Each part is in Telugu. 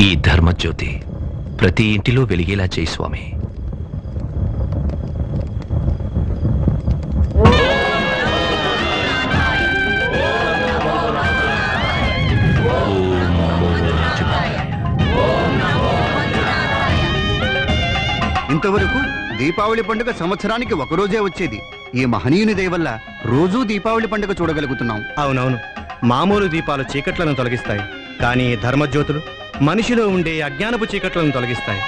ఈ ధర్మజ్యోతి ప్రతి ఇంటిలో వెలిగేలా చేయి స్వామి. ఇంతవరకు దీపావళి పండుగ సంవత్సరానికి ఒకరోజే వచ్చేది. ఈ మహనీయుని దయ వల్ల రోజూ దీపావళి పండుగ చూడగలుగుతున్నాం. అవునవును. మామూలు దీపాలు చీకట్లను తొలగిస్తాయి. కానీ ధర్మజ్యోతులు మనిషిలో ఉండే అజ్ఞానపు చీకట్లను తొలగిస్తాయి.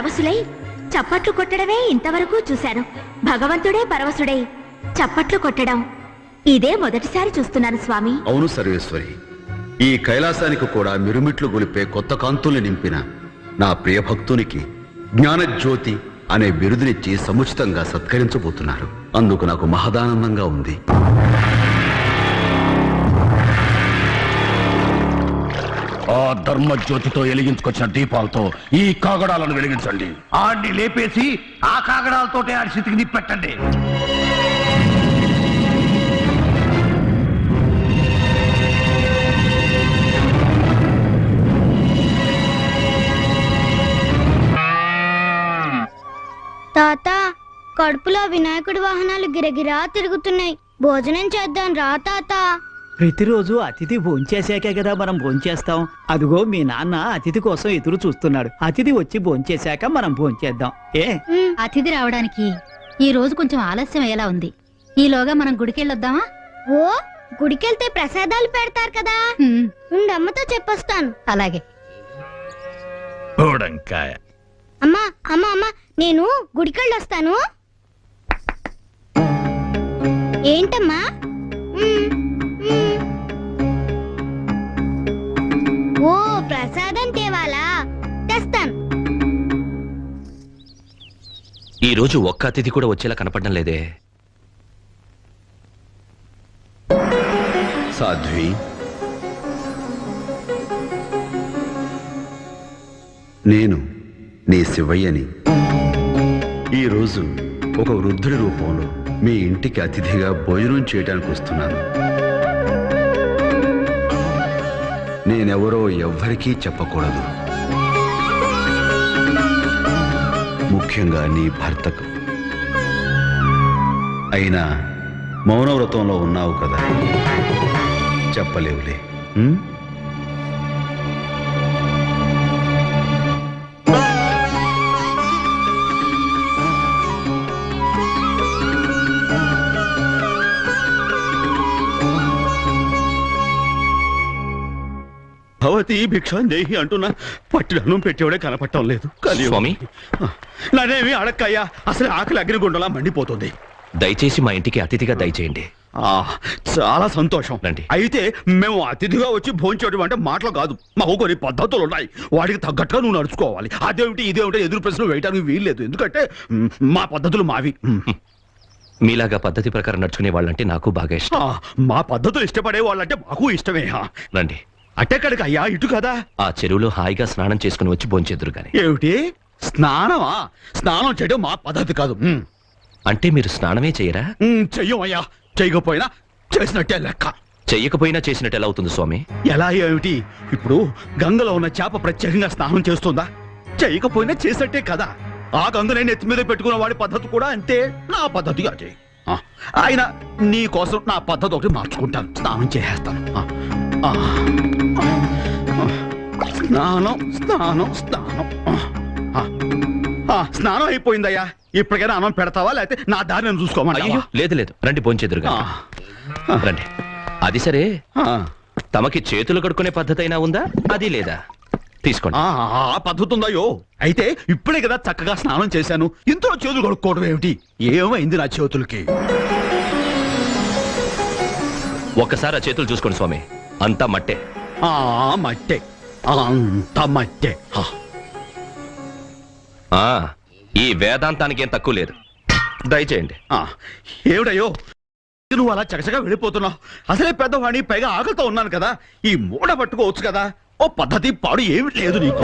పరవశులై చప్పట్లు కొట్టడమే ఇంతవరకు చూశాను. భగవంతుడే పరవశుడై చప్పట్లు కొట్టడం. ఇదే మొదటిసారి చూస్తున్నాను స్వామి. అవును సర్వేశ్వరి. ఈ కైలాసానికి కూడా మిరుమిట్లు గొలిపే కొత్త కాంతుల్ని నింపిన నా ప్రియ భక్తునికి జ్ఞానజ్యోతి అనే బిరుదునిచ్చి సముచితంగా సత్కరించబోతున్నారు. అందుకు నాకు మహదానందంగా ఉంది. ఆ ధర్మ జ్యోతితో వెలిగించుకొచ్చిన దీపాలతో ఈ కాగడాలను వెలిగించండి. ఆడిని లేపేసి ఆ కాగడాలతోటే ఆడి స్థితికి నిప్పెట్టండి. తాత కడుపులో వినాయకుడి వాహనాలు గిరగిరా తిరుగుతున్నాయి. భోజనం చేద్దాం రా తాత. ప్రతిరోజు అతిథి భోంచేశాకే కదా మనం భోంచేస్తాం. అదిగో మీ నాన్న అతిథి కోసం ఎదురు చూస్తున్నాడు. అతిథి వచ్చి భోంచేశాక మనం భోంచేద్దాం. ఏ? అతిథి రావడానికి ఈ రోజు కొంచెం ఆలస్యం అయ్యేలా ఉంది. ఈలోగా మనం గుడికెళ్ళొద్దామా? ఓ గుడికెళ్తే ప్రసాదాలు పెడతారు కదా. హ్మ్, ఉండు అమ్మతో చెప్పొస్తాను. అలాగే. అమ్మా అమ్మా అమ్మా నేను గుడికెళ్ళొస్తాను. ఏంటమ్మా? ఈ రోజు ఒక్క అతిథి కూడా వచ్చేలా కనపడడం లేదే. సాధ్వి. నేను నీ శివయ్యని. ఈరోజు ఒక వృద్ధుడి రూపంలో మీ ఇంటికి అతిథిగా భోజనం చేయడానికి వస్తున్నాను. నేనెవరో ఎవ్వరికీ చెప్పకూడదు. ముఖ్యంగా నీ భర్తకు. అయినా మౌనవ్రతంలో ఉన్నావు కదా. చెప్పలేవులే. ఉం? భవతి భిక్షాందేహి అంటున్నా. పట్టిడన్నం పెట్టేవాడే కనపడటం లేదు. స్వామి? నన్నేమి అడక్కయ్యా అసలు ఆకలి అగ్నిగుండలా మండిపోతుంది. దయచేసి మా ఇంటికి అతిథిగా దయచేయండి. ఆ చాలా సంతోషం. రండి. అయితే మేము అతిథిగా వచ్చి భోంచేయడం అంటే మాటలు కాదు. మాకు కొన్ని పద్ధతులు ఉన్నాయి. వాటికి తగ్గట్టుగా నువ్వు నడుచుకోవాలి. అదేమిటి ఇదేమిటి ఎదురు ప్రశ్నలు వేయడానికి వీల్లేదు. ఎందుకంటే మ్, మా పద్ధతులు మావి. మ్. మీలాగా పద్ధతి ప్రకారం నడుచుకునే వాళ్ళంటే నాకు బాగా ఇష్టం. ఆ, మా పద్ధతులు ఇష్టపడే వాళ్ళంటే మాకు ఇష్టమే. ఆ. రండి. అట్టెక్కడికి అయ్యా? ఇటు కదా? ఆ చెరువులో హాయిగా స్నానం చేసుకుని వచ్చి భోంచేద్దరు గాని. ఏమిటి? స్నానమా? స్నానం చేయడం మా పద్ధతి కాదు. మ్. అంటే మీరు స్నానమే చేయరా? మ్, చెయ్యం అయ్యా. చేయకపోయినా చేసినట్టే లెక్క. చెయ్యకపోయినా చేసినట్టు ఎలా అవుతుంది స్వామి? ఎలా ఏమిటి? ఇప్పుడు గంగలో ఉన్న చేప ప్రత్యేకంగా స్నానం చేస్తుందా? చేయకపోయినా చేసినట్టే కదా. ఆ గంగనే నెత్తి మీద పెట్టుకున్న వాడి పద్ధతి కూడా అంతే. నా పద్ధతి అదే. ఆ, ఆయన నీ కోసం నా పద్ధతి ఒకటి మార్చుకుంటాను. స్నానం చేసేస్తాను. ఆ, స్నానం స్నానం స్నానం. స్నానం అయిపోయిందయ్యా. ఇప్పటికైనా అన్నం పెడతావా? లేకపోతే నా దారి నేను చూసుకోమని లేదు లేదు. రండి భోంచేద్దరు గాని రండి. అది సరే. తమకి చేతులు కడుక్కునే పద్ధతి అయినా ఉందా? అది లేదా? తీసుకోండి. పద్ధతి ఉందయ్యో అయితే ఇప్పుడే కదా చక్కగా స్నానం చేశాను. ఇంతలో చేతులు కడుక్కోవడం ఏమిటి? ఏమైంది నా చేతులకి? ఒక్కసారి ఆ చేతులు చూసుకోండి స్వామి. అంతా మట్టే. ఆ మట్టే. అంత మట్టే. ఆ, ఆ ఈ వేదాంతానికి ఏం తక్కువ లేదు. దయచేయండి. ఆ, ఏమిటయ్యో? నువ్వు అలా చకచగా వెళ్ళిపోతున్నావు. అసలే పెద్దవాడిని పైగా ఆకలితో ఉన్నాను కదా. ఈ మూడ పట్టుకోవచ్చు కదా. ఓ పద్ధతి పాడు ఏమి లేదు నీకు.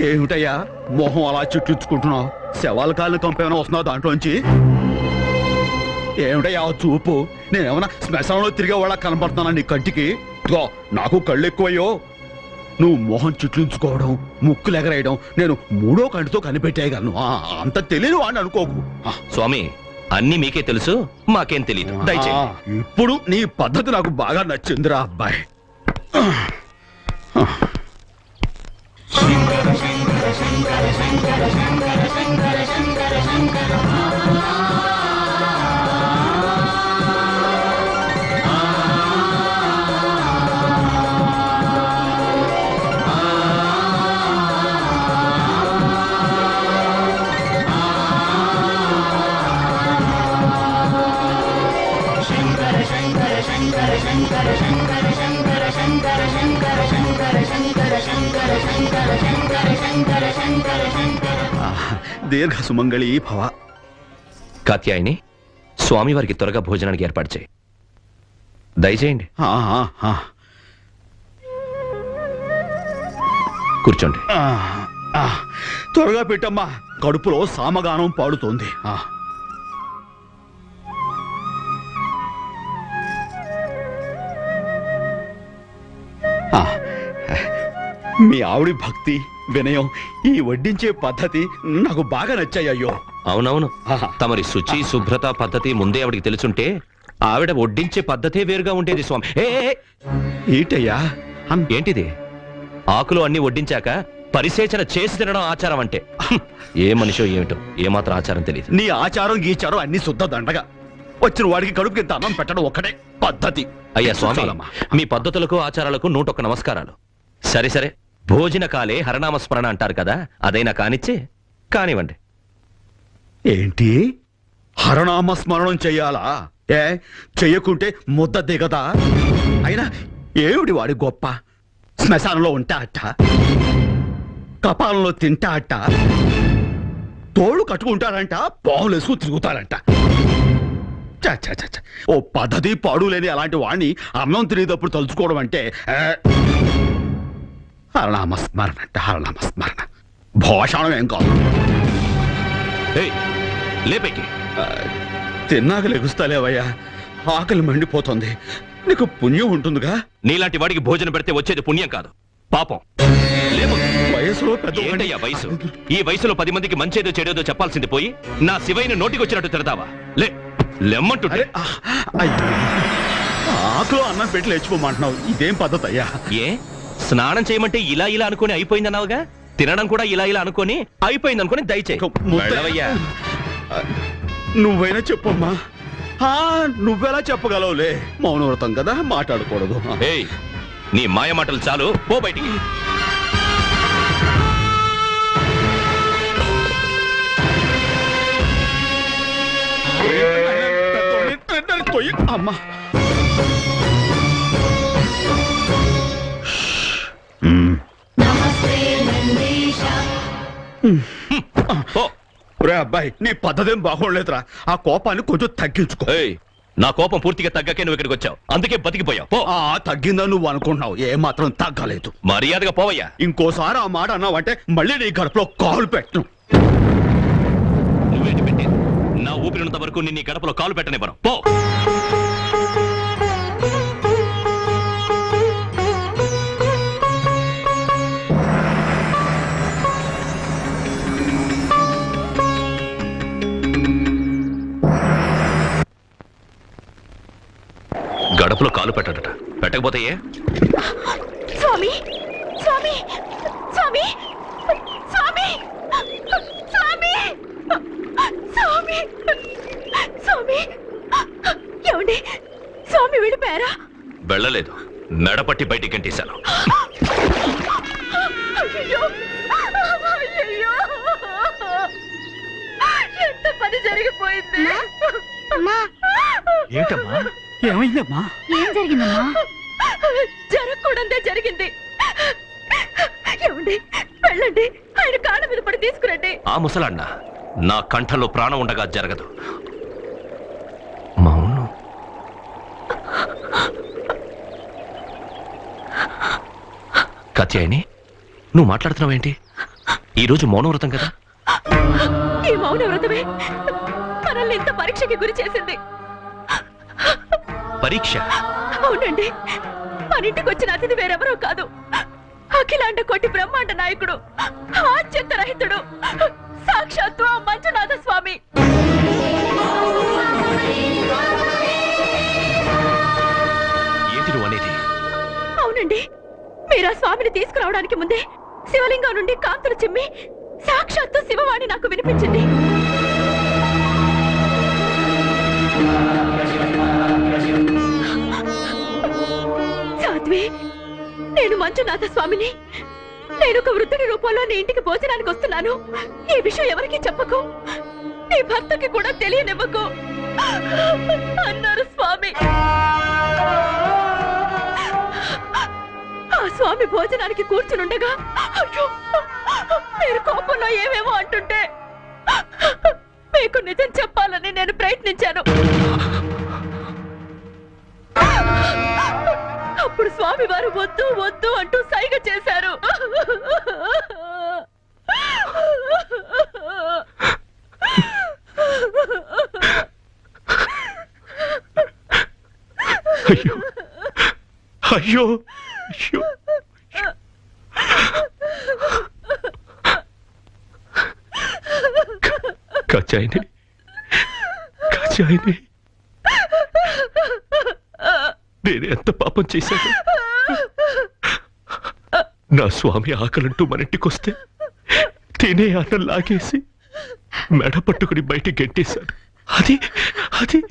ఏమిటయ్యా? మొహం అలా చుట్టించుకుంటున్నావు. శవాల కాళ్ళని కంపేమైనా వస్తున్నావు దాంట్లోంచి? ఏమిటయ్యా? ఆ చూపు. నేనేమన్నా శ్మశానంలో తిరిగే వాళ్ళ కనపడుతున్నా నీ కంటికి? ఇదిగో, నాకు కళ్ళు ఎక్కువయ్యో. నువ్వు మొహం చుట్లించుకోవడం ముక్కులు ఎగరేయడం నేను మూడో కంటితో కనిపెట్టేయగలను. ఆ, అంత తెలియని వాడిని అనుకోకు. ఆ, స్వామి అన్నీ మీకే తెలుసు మాకేం తెలియదు ఇప్పుడు నీ పద్ధతి నాకు బాగా నచ్చిందిరా అబ్బాయి. ఆ, దీర్ఘ సుమంగళి భవ. కాత్యాయని స్వామివారికి త్వరగా భోజనానికి ఏర్పాటు చేయి. దయచేయండి. కూర్చోండి. త్వరగా పెట్టమ్మా. కడుపులో సామగానం పాడుతోంది. ఆ. మీ ఆవిడి భక్తి వినయం ఈ వడ్డించే పద్ధతి నాకు బాగా నచ్చాయి అయ్యో. అవునవును. తమరి శుచి శుభ్రత పద్ధతి ముందే ఆవిడికి తెలుసుంటే ఆవిడ వడ్డించే పద్ధతే వేరుగా ఉండేది స్వామి. ఏ! ఏంటయ్యా? ఏంటిది? ఆకులు అన్ని వడ్డించాక పరిసేచన చేసి తినడం ఆచారం అంటే. ఏ మనిషో ఏమిటో ఏమాత్రం ఆచారం తెలియదు. నీ ఆచారం గీచారం అన్ని శుద్ధ దండగా. వచ్చిన వాడికి కడుపుకి అన్నం పెట్టడం ఒక్కటే పద్ధతి. అయ్యా స్వామి. మీ పద్ధతులకు ఆచారాలకు నూటొక్క నమస్కారాలు. సరే సరే. భోజన కాలే హరనామ స్మరణ అంటారు కదా అదైనా కానిచ్చే కానివ్వండి. ఏంటి? హరనామస్మరణం చెయ్యాలా? ఏ చెయ్యకుంటే ముద్ద దిగదా అయినా ఏమిటి వాడి గొప్ప? శ్మశానంలో ఉంటా అట్ట కపాలంలో తింటా అట్ట తోళ్ళు కట్టుకుంటాడంట పావులు వేసుకుని తిరుగుతాడంట ఓ పద్ధతి పాడు లేని అలాంటి వాడిని అన్నం తినేటప్పుడు తలుచుకోవడం అంటే ఏ, హరనామ స్మరణ అంట హరనామ స్మరణ భోషణం ఏం కాదు లేపైకి తిన్నాక లెగుస్తాలేవయ్యా ఆకలి మండిపోతుంది నీకు పుణ్యం ఉంటుందిగా నీలాంటి వాడికి భోజనం పెడితే వచ్చేది పుణ్యం కాదు. పాపం. వయసులో ఏంటయ్యా వయసు? ఈ వయసులో పది మందికి మంచేదో చెడేదో చెప్పాల్సింది పోయి నా శివైన నోటికొచ్చినట్టు తిడతావా? లే లెమ్మంటుంటే. ఆకులో అన్నం పెట్టి లేచిపోమంటున్నావు. ఇదేం పద్ధతి అయ్యా ఏ? స్నానం చేయమంటే ఇలా ఇలా అనుకుని అయిపోయిందన్నావుగా? తినడం కూడా ఇలా ఇలా అనుకొని అయిపోయింది అనుకుని దయచేయి. ఒక ముద్ద- వెళ్ళవయ్యా. ఆ, నువ్వైనా చెప్పమ్మా. ఆ, నువ్వెలా చెప్పగలవులే? మౌనవ్రతం కదా మాట్లాడకూడదు. ఏయ్ నీ మాయ మాటలు చాలు. పో బయటికి. పెద్దోడిని తొయ్యి. అమ్మా పో రే అబ్బాయి నీ పద్ధతేం బాగోలేదురా. ఆ కోపాన్ని కొంచెం తగ్గించుకో. నా కోపం పూర్తిగా తగ్గకే నువ్వు ఇక్కడికి వచ్చావు. అందుకే బతికిపోయావు. పో. ఆ తగ్గిందని నువ్వు అనుకుంటున్నావు? ఏ మాత్రం తగ్గలేదు. మర్యాదగా పోవయ్యా. ఇంకోసారి ఆ మాట అన్నావంటే మళ్ళీ నీ గడపలో కాలు పెట్టను. నువ్వేంటి పెట్టేది నా ఊపిరినంత వరకు నిన్ను ఈ గడపలో కాలు పెట్టనివ్వను. పో. గడపలో కాలు పెట్టడట. పెట్టకపోతే ఏ? స్వామి స్వామి స్వామి స్వామి స్వామి స్వామి స్వామి ఏమండి? స్వామి విడిపారా వెళ్ళలేదు. మెడపట్టి బయటికి గంటేశాను. అయ్యో అయ్యో ఎంత పని జరిగిపోయింది? అమ్మా. ఏమిటమ్మా? ఏమైందమ్మా? ఏం జరిగిందమ్మా? జరగకూడదే జరిగింది. ఏమండి వెళ్ళండి. ఆయన కాళ్ళ మీద పడి తీసుకురండి. ఆ ముసలాన్న నా కంఠంలో ప్రాణం ఉండగా జరగదు. మౌనం. కత్యాయిని నువ్వు మాట్లాడుతున్నావేంటి? ఈరోజు మౌనం వ్రతం కదా? ఈ మౌన వ్రతమే మనల్ని ఇంత పరీక్షకి గురి చేసింది. పరీక్ష. అవునండి. మన ఇంటికి వచ్చిన అతిథి వేరెవరో కాదు. అఖిలాండ కోటి బ్రహ్మాండ నాయకుడు ఆద్యంత రహితుడు సాక్షాత్తు ఆ మంజునాథ స్వామి ఏంటి నువ్వు అనేది? అవునండి. మీరు ఆ స్వామిని తీసుకురావడానికి ముందే శివలింగం నుండి కాంతులు చిమ్మి సాక్షాత్తు శివవాణి నాకు వినిపించింది మంజునాథ స్వామిని. నేను ఒక వృద్ధుడి రూపంలో నీ ఇంటికి భోజనానికి వస్తున్నాను. ఈ విషయం ఎవరికీ చెప్పకు. నీ భర్తకి కూడా తెలియనివ్వకు. అన్నారు స్వామి. ఆ స్వామి భోజనానికి కూర్చునుండగా అయ్యో మీరు కోపంలో ఏమేమో అంటుంటే మీకు నిజం చెప్పాలని నేను ప్రయత్నించాను. అప్పుడు స్వామి వారు వద్దు వద్దు అంటూ సైగ చేశారు. అయ్యో. అయ్యో. అయ్యో. కచాయిని కచాయిని నేను ఎంత పాపం చేశాను? నా స్వామి ఆకలంటూ మన ఇంటికొస్తే తినే అన్నం లాగేసి మెడ పట్టుకుని బయట గెట్టేశాను. అది అది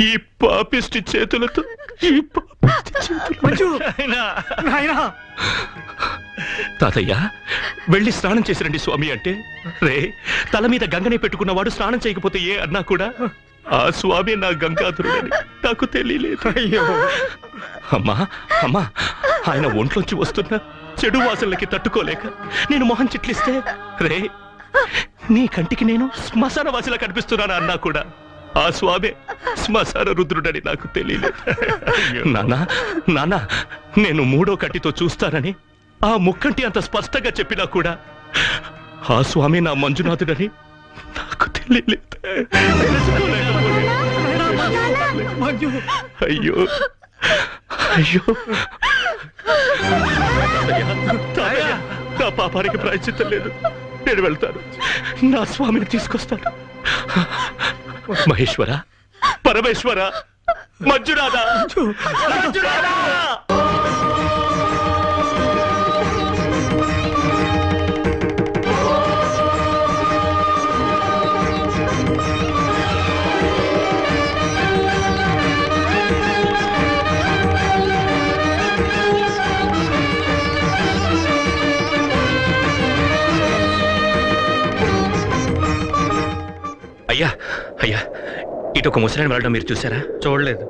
ఈ- పాపిష్టి చేతులతో ఈ పాపిష్టి నాయనా! తాతయ్య వెళ్ళి స్నానం చేసి రండి స్వామి అంటే. రే తల మీద గంగనే పెట్టుకున్నవాడు స్నానం చేయకపోతే ఏ అన్నా కూడా ఆ స్వామి నా గంగాధరుడని నాకు తెలియలేదు. అయ్యో. అమ్మా అమ్మా ఆయన ఒంట్లోంచి వస్తున్న చెడు వాసనలకి తట్టుకోలేక నేను మొహం చిట్లిస్తే రే నీ కంటికి నేను శ్మశాన వాసిలా కనిపిస్తున్నాను అన్నా కూడా. ఆ స్వామి శ్మశాన రుద్రుడని నాకు తెలియలేదు. నాన్న నాన్న నేను మూడో కంటితో చూస్తానని ఆ ముక్కంటి అంత స్పష్టంగా చెప్పినా కూడా ఆ స్వామి నా మంజునాథుడని నాకు మంజు అయ్యో. అయ్యో. నా పాపానికి ప్రాయశ్చిత్తం లేదు. నేను వెళ్తాను. నా స్వామిని తీసుకొస్తాను. మహేశ్వర. పరమేశ్వర. మంజునాథ అయ్యా అయ్యా ఇటు ఒక ముసలాయన వెళ్ళడం మీరు చూసారా? చూడలేదు.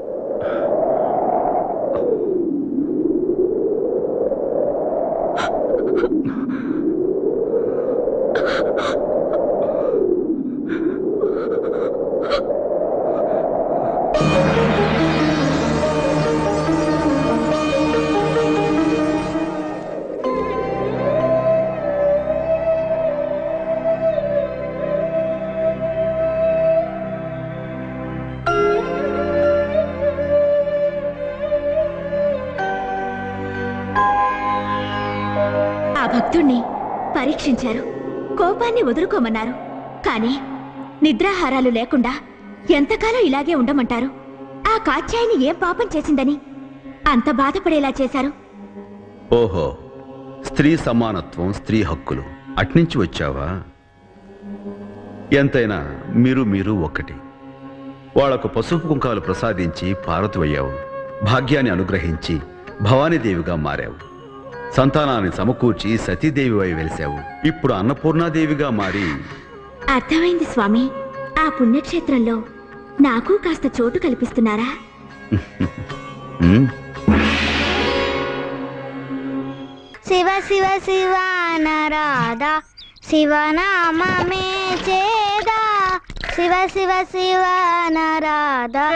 పరీక్షించారు. కోపాన్ని వదులుకోమన్నారు. కానీ నిద్రాహారాలు లేకుండా ఎంతకాలం ఇలాగే ఉండమంటారు? ఆ కాచ్యాయిని ఏం పాపం చేసిందని అంత బాధపడేలా చేశారు? ఓహో స్త్రీ సమానత్వం స్త్రీ హక్కులు అట్నుంచి వచ్చావా? ఎంతైనా మీరు మీరు ఒక్కటి వాళ్ళకు పసుపు కుంకాలు ప్రసాదించి పార్వతివయ్యావు భాగ్యాన్ని అనుగ్రహించి భవానీదేవిగా మారావు. సంతానాన్ని సమకూర్చి సతీదేవివై వెలిశావు. ఇప్పుడు అన్నపూర్ణాదేవిగా మారి అర్థమైంది స్వామి. ఆ పుణ్యక్షేత్రంలో నాకు కాస్త చోటు కల్పిస్తున్నారా? శివ శివ శివ నరాధా. శివనామే చేదా. శివ శివ శివ నరాధా.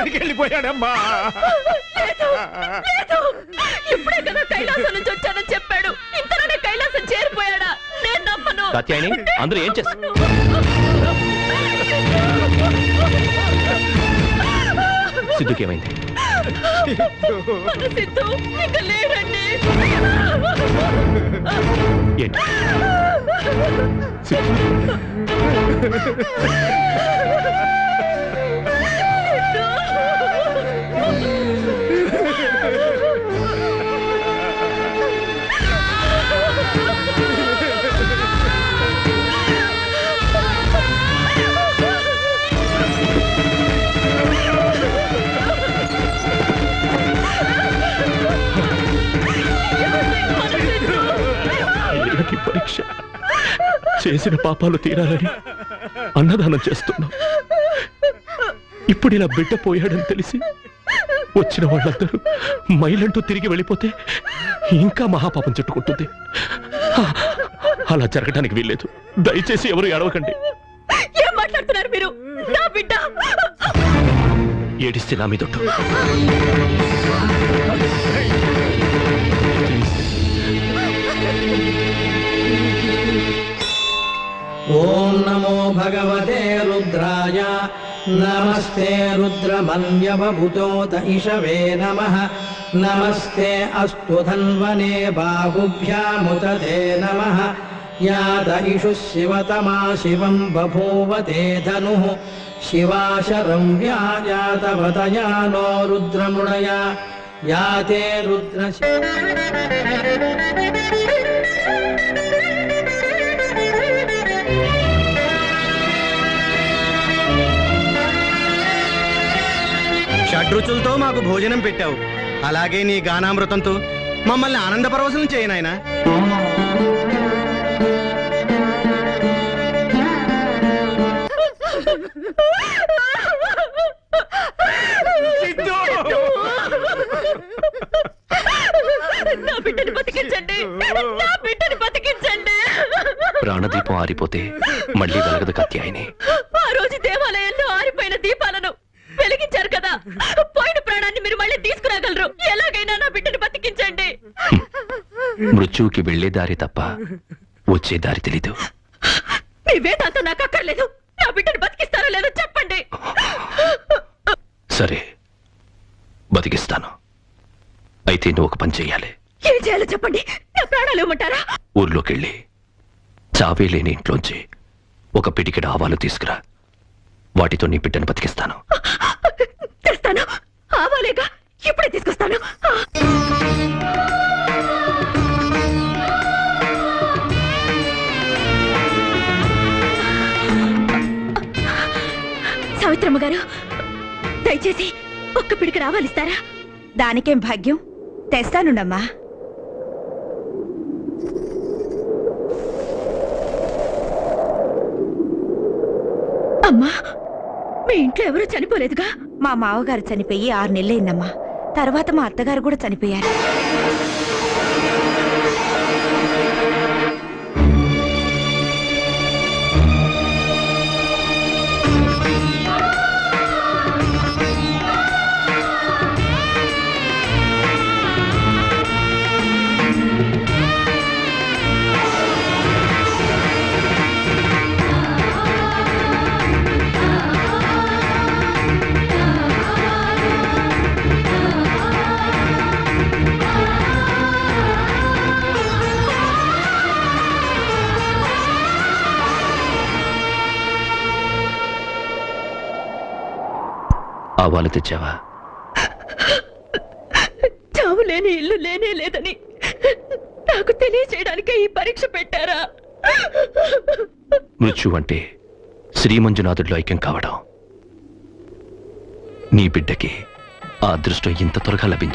కైలాసానికి వెళ్ళిపోయాడమ్మా లేదు లేదు. ఇప్పుడే కదా కైలాసం నుంచి వచ్చానని చెప్పాడు. ఇంతలోనే కైలాసం చేరిపోయాడా? నేను నమ్మను. కాత్యాయని అందరూ ఏం చేస్తారు సిద్ధుకి ఏమైంది మన సిద్ధు ఇక లేడండి. ఏంటి? సిద్ధు. చేసిన పాపాలు తీరాలని అన్నదానం చేస్తున్నాం. ఇప్పుడు ఇలా బిడ్డ పోయాడని తెలిసి వచ్చిన వాళ్ళందరూ మైలంటూ తిరిగి వెళ్ళిపోతే ఇంకా మహాపాపం చుట్టుకుంటుంది. అలా జరగడానికి వీల్లేదు. దయచేసి ఎవరు ఏడవకండి. ఏం మాట్లాడుతున్నారు మీరు? నా బిడ్డ! ఏడిస్తే నా మీదొట్టు नमस्ते रुद्रमन्यवभुतोत इषवे नमः। नमस्ते अस्तु धन्वने बाहुव्यामुतदे नमः। यात इषु शिवतमा शिवम् बभूवदे धनुः। शिवाशरम् व्याजातवतया नो रुद्रमृणया। याते रुद्रश షడ్రుచులతో మాకు భోజనం పెట్టావు. అలాగే నీ గానామృతంతో మమ్మల్ని ఆనందపరవశం చేయనాయనా నా బిడ్డని బతికించండి. నా బిడ్డని బతికించండి. ప్రాణదీపం ఆరిపోతే మళ్ళీ వెలగదు కాత్యాయని ఆ రోజు దేవాలయంలో ఆరిపోయిన దీపాలను వెలిగించారు కదా. పోయిన ప్రాణాన్ని మీరు మళ్ళీ తీసుకురాగలరు. ఎలాగైనా నా బిడ్డని బతికించండి. మృత్యువుకి వెళ్ళే దారి తప్ప వచ్చే దారి తెలీదు. మీ వేదాంతం నాకు అక్కర్లేదు. నా బిడ్డని బతికిస్తారో లేదో చెప్పండి. సరే బతికిస్తాను. అయితే నువ్వు ఒక పని చెయ్యాలి. ఏం చేయాలో చెప్పండి. నా ప్రాణాలు ఇవ్వమంటారా? ఊర్లోకెళ్ళి చావే లేని ఇంట్లోంచి ఒక పిడికిడ ఆవాలు తీసుకురా. వాటితో నీ బిడ్డను బతికిస్తాను. తెస్తాను. ఆవాలేగా ఇప్పుడే తీసుకొస్తాను. సావిత్రమ్మ గారు దయచేసి ఒక్క పిడికి రావాలిస్తారా దానికేం భాగ్యం? తెస్తానుండమ్మా. అమ్మా! మీ ఇంట్లో ఎవరూ చనిపోలేదుగా? మా మావగారు చనిపోయి ఆరు నెలలైందమ్మా. తర్వాత మా అత్తగారు కూడా చనిపోయారు. ఆవాలు తెచ్చావా? చావు లేని ఇల్లు లేనే లేదని నాకు తెలియచేయడానికే ఈ పరీక్ష పెట్టారా? మృత్యు అంటే శ్రీమంజునాథుడిలో ఐక్యం కావడం. నీ బిడ్డకి ఆ అదృష్టం ఇంత త్వరగా లభించింది.